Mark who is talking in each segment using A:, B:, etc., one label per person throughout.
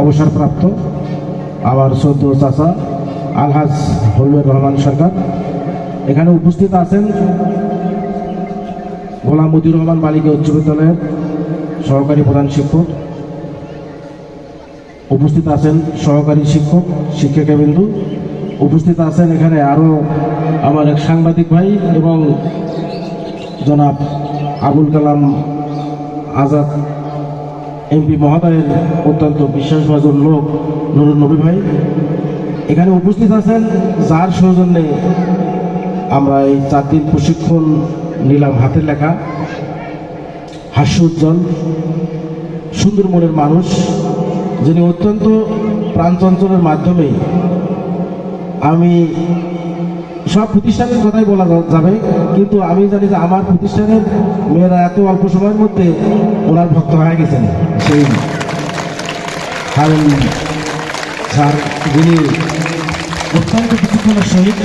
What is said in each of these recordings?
A: অবসরপ্রাপ্ত। আমার সদ্য চাচা আলহাজ হলুর রহমান সরকার। এখানে উপস্থিত আছেন গোলাম মতিউর রহমান বালিকা উচ্চ বিদ্যালয়ের সহকারী প্রধান শিক্ষক। উপস্থিত আছেন সহকারী শিক্ষক শিক্ষিকা শিক্ষিকাবিন্দু উপস্থিত আছেন এখানে আরও আমার এক সাংবাদিক ভাই এবং জনাব আবুল কালাম আজাদ এমপি মহোদয়ের অত্যন্ত বিশ্বাসভাজন লোক নুরুল নবী ভাই। এখানে উপস্থিত আছেন, যার সৌজন্যে আমরা এই চার দিন প্রশিক্ষণ নিলাম হাতের লেখা। হাস্য উজ্জ্বল সুন্দর মনের মানুষ, যিনি অত্যন্ত প্রাণচঞ্চলের মাধ্যমে আমি সব প্রতিষ্ঠানের কথাই বলা যাবে। কিন্তু আমি জানি যে আমার প্রতিষ্ঠানের মেয়েরা এত অল্প সময়ের মধ্যে ওনার ভক্ত হয়ে গেছেন। সেই হারুন স্যার, যিনি অত্যন্ত কিছুক্ষণের সহিত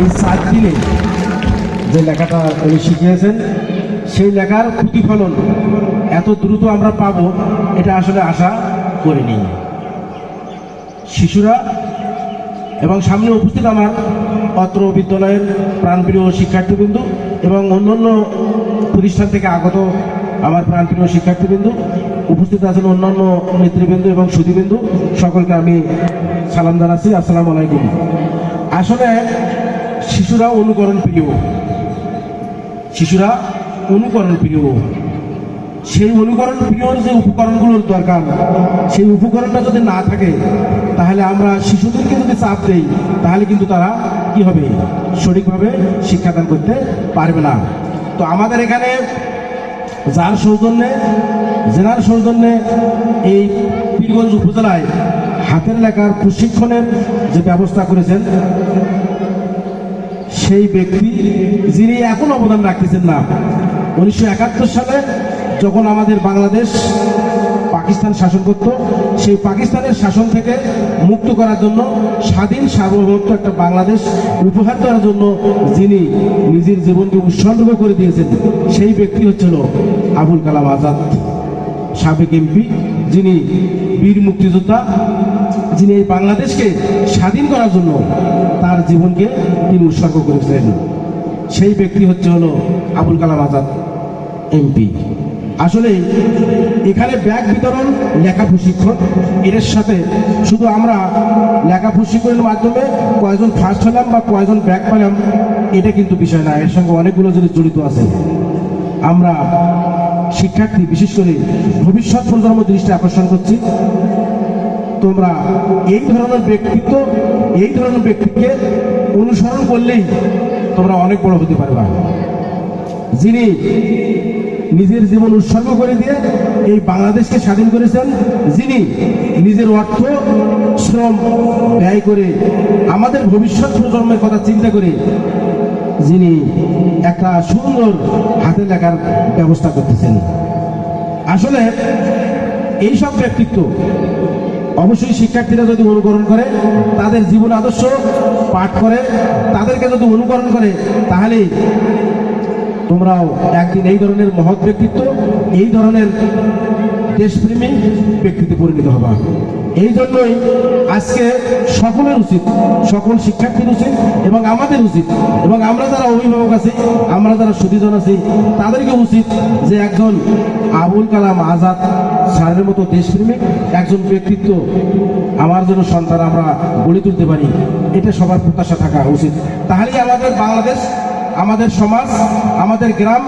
A: এই চার দিনে যে লেখাটা উনি শিখিয়েছেন, সেই লেখার প্রতিফলন এত দ্রুত আমরা পাব, এটা আসলে আশা করিনি। শিশুরা এবং সামনে উপস্থিত আমার অত্র বিদ্যালয়ের প্রাণপ্রিয় শিক্ষার্থীবৃন্দ এবং অন্যান্য প্রতিষ্ঠান থেকে আগত আমার প্রাণপ্রিয় শিক্ষার্থীবৃন্দ, উপস্থিত আছেন অন্যান্য নেতৃবৃন্দ এবং সুধীবৃন্দ, সকলকে আমি সালাম জানাচ্ছি। আসসালাম আলাইকুম। আসলে শিশুরা অনুকরণ প্রিয়। শিশুরা অনুকরণ প্রিয়। সেই অনুকরণ প্রিয়র যে উপকরণগুলোর দরকার, সেই উপকরণটা যদি না থাকে, তাহলে আমরা শিশুদেরকে যদি চাপ দেই, তাহলে কিন্তু তারা কি হবে? সঠিকভাবে শিক্ষাদান করতে পারবে না। তো আমাদের এখানে যার সৌজন্যে, জেনার সৌজন্যে এই পীরগঞ্জ উপজেলায় হাতের লেখার প্রশিক্ষণের যে ব্যবস্থা করেছেন, সেই ব্যক্তি যিনি এখন অবদান রাখতেছেন না, উনিশশো একাত্তর সালে যখন আমাদের বাংলাদেশ পাকিস্তান শাসন করত, সেই পাকিস্তানের শাসন থেকে মুক্ত করার জন্য, স্বাধীন সার্বভৌমত্ব একটা বাংলাদেশ উপহার দেওয়ার জন্য যিনি নিজের জীবনকে উৎসর্গ করে দিয়েছেন, সেই ব্যক্তি হচ্ছিল আবুল কালাম আজাদ। সাবেক এমপি, যিনি বীর মুক্তিযোদ্ধা, যিনি এই বাংলাদেশকে স্বাধীন করার জন্য তার জীবনকে তিনি উৎসর্গ করেছিলেন। সেই ব্যক্তি হচ্ছে হলো আবুল কালাম আজাদ, এমপি। আসলে এখানে ব্যাগ বিতরণ, লেখা প্রশিক্ষণ এর সাথে শুধু আমরা লেখা প্রশিক্ষণের মাধ্যমে কয়েকজন ফার্স্ট হলাম বা কয়েকজন ব্যাগ পেলাম, এটা কিন্তু বিষয় না। এর সঙ্গে অনেকগুলো যদি জড়িত আছে, আমরা শিক্ষার্থী, বিশেষ করে ভবিষ্যৎ প্রজন্ম দৃষ্টি আকর্ষণ করছি। তোমরা এই ধরনের ব্যক্তিত্ব, এই ধরনের ব্যক্তিকে অনুসরণ করলেই তোমরা অনেক বড় হতে পারবা। যিনি নিজের জীবন উৎসর্গ করে দিয়ে এই বাংলাদেশকে স্বাধীন করেছেন, যিনি নিজের অর্থ, শ্রম ব্যয় করে আমাদের ভবিষ্যৎ প্রজন্মের কথা চিন্তা করে যিনি একটা সুন্দর হাতে লেখার ব্যবস্থা করতেছেন। আসলে এই সব ব্যক্তিত্ব অবশ্যই শিক্ষার্থীরা যদি অনুকরণ করে, তাদের জীবন আদর্শ পাঠ করে, তাদেরকে যদি অনুকরণ করে, তাহলে তোমরাও একদিন এই ধরনের মহৎ ব্যক্তিত্ব, এই ধরনের দেশপ্রেমী ব্যক্তিতে পরিণত হবা। এই জন্যই আজকে সকলের উচিত, সকল শিক্ষার্থীর উচিত এবং আমাদের উচিত এবং আমরা যারা অভিভাবক আছি, আমরা যারা সুদীজন আছি, তাদেরকে উচিত যে একজন আবুল কালাম আজাদ স্যারের মতো দেশপ্রেমিক, একজন ব্যক্তিত্ব আমার জন্য সন্তান আমরা গড়ে তুলতে পারি। এটা সবার প্রত্যাশা থাকা উচিত। তাহলেই আমাদের বাংলাদেশ আমাদের সমাজ, আমাদের গ্রাম,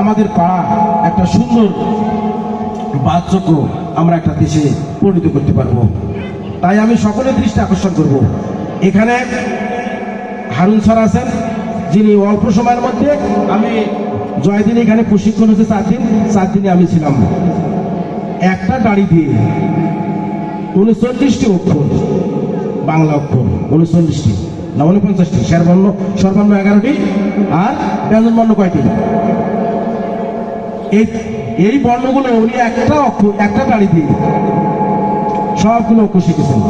A: আমাদের পাড়া একটা সুন্দর বাচ্চক্য আমরা একটা দেশে পরিণত করতে পারব। তাই আমি সকলের দৃষ্টি আকর্ষণ করব। এখানে হারুন স্যার আছেন, যিনি অল্প সময়ের মধ্যে আমি জয়দিন এখানে প্রশিক্ষণ হচ্ছে চার দিন চার দিনে আমি ছিলাম। একটা গাড়ি দিয়ে উনচল্লিশটি অক্ষর, বাংলা অক্ষর, উনচল্লিশটি। না উনপঞ্চাশটি সর্বর্ণ সর্বর্ণ এগারোটি, আর ব্যঞ্জন বর্ণ কয়টি? এই এই বর্ণগুলো উনি একটা অক্ষর একটা গাড়ি দিয়ে সবগুলো অক্ষর শিখেছেন।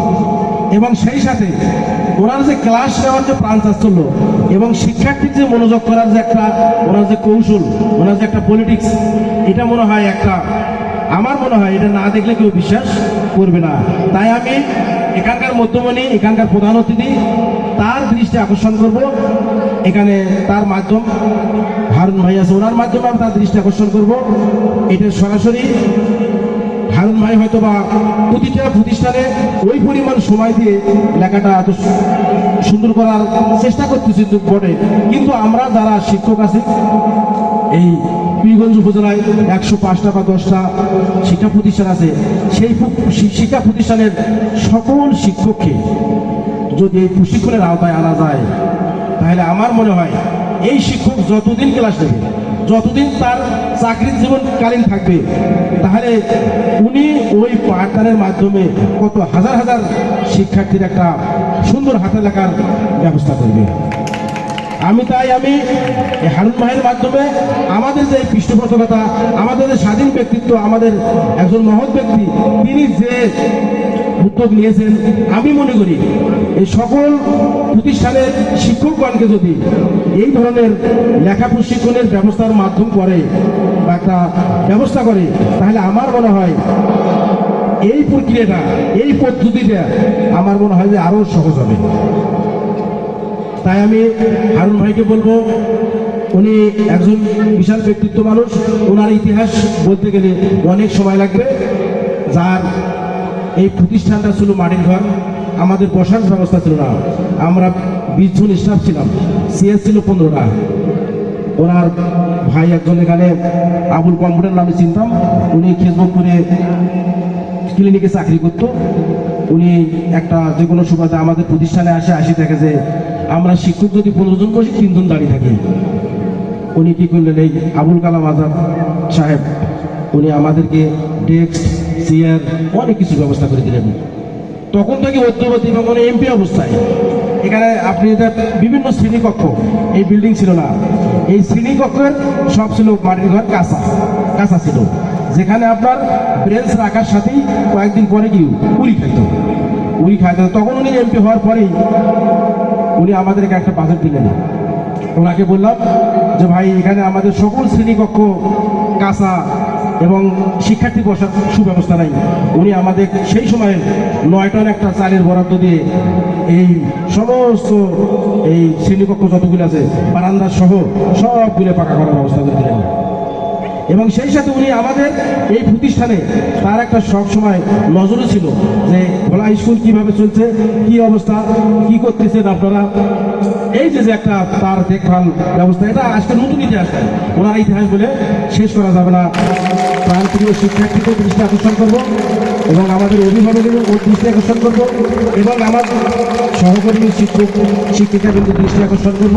A: এবং সেই সাথে ওনার যে ক্লাস নেওয়ার যে প্রাণ চাচ্ছিল এবং শিক্ষার্থীর যে মনোযোগ করার যে একটা, ওনার যে কৌশল, ওনার যে একটা পলিটিক্স এটা মনে হয় একটা, আমার মনে হয় এটা না দেখলে কেউ বিশ্বাস করবে না। তাই আমি এখানকার মধ্যমণি, এখানকার প্রধান অতিথি তার দৃষ্টি আকর্ষণ করব। এখানে তার মাধ্যম, হারুন ভাই আছে, ওনার মাধ্যমে আমি তার দৃষ্টি আকর্ষণ করব। এটা সরাসরি হারুন ভাই হয়তো বা প্রতিটা প্রতিষ্ঠানে ওই পরিমাণ সময় দিয়ে লেখাটা এত সুন্দর করার চেষ্টা করতেছি বটে কিন্তু আমরা যারা শিক্ষক আছি, এই পীরগঞ্জ উপজেলায় একশো পাঁচটা বা দশটা শিক্ষা প্রতিষ্ঠান আছে, সেই শিক্ষা প্রতিষ্ঠানের সকল শিক্ষককে যদি এই প্রশিক্ষণের আওতায় আনা যায়, তাহলে আমার মনে হয় এই শিক্ষক যতদিন ক্লাস নেবে, যতদিন তার চাকরির জীবনকালীন থাকবে, তাহলে উনি ওই পাঠদানের মাধ্যমে কত হাজার হাজার শিক্ষার্থীর একটা সুন্দর হাতে লেখার ব্যবস্থা করবে। আমি তাই আমি হারুন ভাইয়ের মাধ্যমে আমাদের যে পৃষ্ঠপোষকতা, আমাদের যে স্বাধীন ব্যক্তিত্ব, আমাদের একজন মহৎ ব্যক্তি, তিনি যে উদ্যোগ নিয়েছেন, আমি মনে করি এই সকল প্রতিষ্ঠানের শিক্ষকগণকে যদি এই ধরনের লেখা প্রশিক্ষণের ব্যবস্থার মাধ্যম করে বা একটা ব্যবস্থা করে, তাহলে আমার মনে হয় এই প্রক্রিয়াটা, এই পদ্ধতিটা আমার মনে হয় যে আরও সহজ হবে। তাই আমি হারুন ভাইকে বলব, উনি একজন বিশাল ব্যক্তিত্ব মানুষ ওনার ইতিহাস বলতে গেলে অনেক সময় লাগবে, যার এই প্রতিষ্ঠানটা ছিল মাটির ঘর, আমাদের বসার ব্যবস্থা ছিল না। আমরা বিশ জন স্টাফ ছিলাম, সিএস ছিল পনেরোটা। ওনার ভাই একজন এখানে আবুল কম্পিউটার নামে চিনতাম, উনি খেসবুকপুরে ক্লিনিকে চাকরি করতো। উনি একটা যে কোনো সুবাদে আমাদের প্রতিষ্ঠানে আসে, আসি থাকে যে আমরা শিক্ষক যদি পনেরো জন বসি তিনজন দাঁড়িয়ে থাকি। উনি কী করলেন, এই আবুল কালাম আজাদ সাহেব, উনি আমাদেরকে ডেস্ক চেয়ার অনেক কিছু ব্যবস্থা করে দিলেন। তখন থেকে মধ্যবর্তী এবং উনি এমপি অবস্থায়। এখানে আপনি এটা বিভিন্ন শ্রেণীকক্ষ, এই বিল্ডিং ছিল না। এই শ্রেণীকক্ষের সব ছিল মাটির ঘর, কাঁচা কাঁচা ছিল। যেখানে আপনার ব্রেঞ্চ রাখার সাথেই কয়েকদিন পরে কি উড়ি খাইতো। উড়ি খাইতো। তখন উনি এমপি হওয়ার পরেই উনি আমাদেরকে একটা বাজেট দিলেন। ওনাকে বললাম যে, ভাই, এখানে আমাদের সকল শ্রেণীকক্ষ কাঁচা এবং শিক্ষার্থী বসার সুব্যবস্থা নাই। উনি আমাদের সেই সময় নয় একটা চালের বরাদ্দ দিয়ে এই সমস্ত এই শ্রেণীকক্ষ যতগুলো আছে, বারান্দা সহ সবগুলো পাকা করার ব্যবস্থা করে দিলেন। এবং সেই সাথে উনি আমাদের এই প্রতিষ্ঠানে তার একটা সব সময় নজরে ছিল যে ভোলা স্কুল কীভাবে চলছে? কি অবস্থা? কি করতেছেন আপনারা? এই যে একটা তার দেখভাল ব্যবস্থা, এটা আজকে নতুন ইতিহাস। ওনার ইতিহাস বলে শেষ করা যাবে না প্রাণ প্রিয় শিক্ষার্থীদের দৃষ্টি আকর্ষণ করব এবং আমাদের অভিভাবকের ওর দৃষ্টি আকর্ষণ করব এবং আমার সহকর্মী শিক্ষক শিক্ষিকাবৃন্দের দৃষ্টি আকর্ষণ করব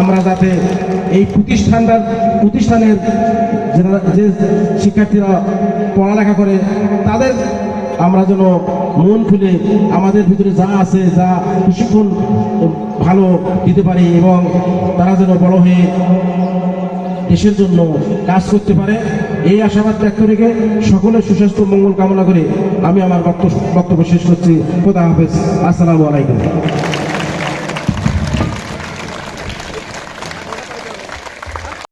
A: আমরা যাতে এই প্রতিষ্ঠানটার প্রতিষ্ঠানের যে শিক্ষার্থীরা পড়ালেখা করে, তাদের আমরা যেন মন খুলে আমাদের ভিতরে যা আছে, যা প্রশিক্ষণ ভালো দিতে পারি এবং তারা যেন বড় হয়ে দেশের জন্য কাজ করতে পারে, এই আশাবাদ ব্যক্ত রেখে সকলের সুস্বাস্থ্য মঙ্গল কামনা করে আমি আমার বক্তব্য শেষ করছি। খোদা হাফেজ। আসসালামু আলাইকুম।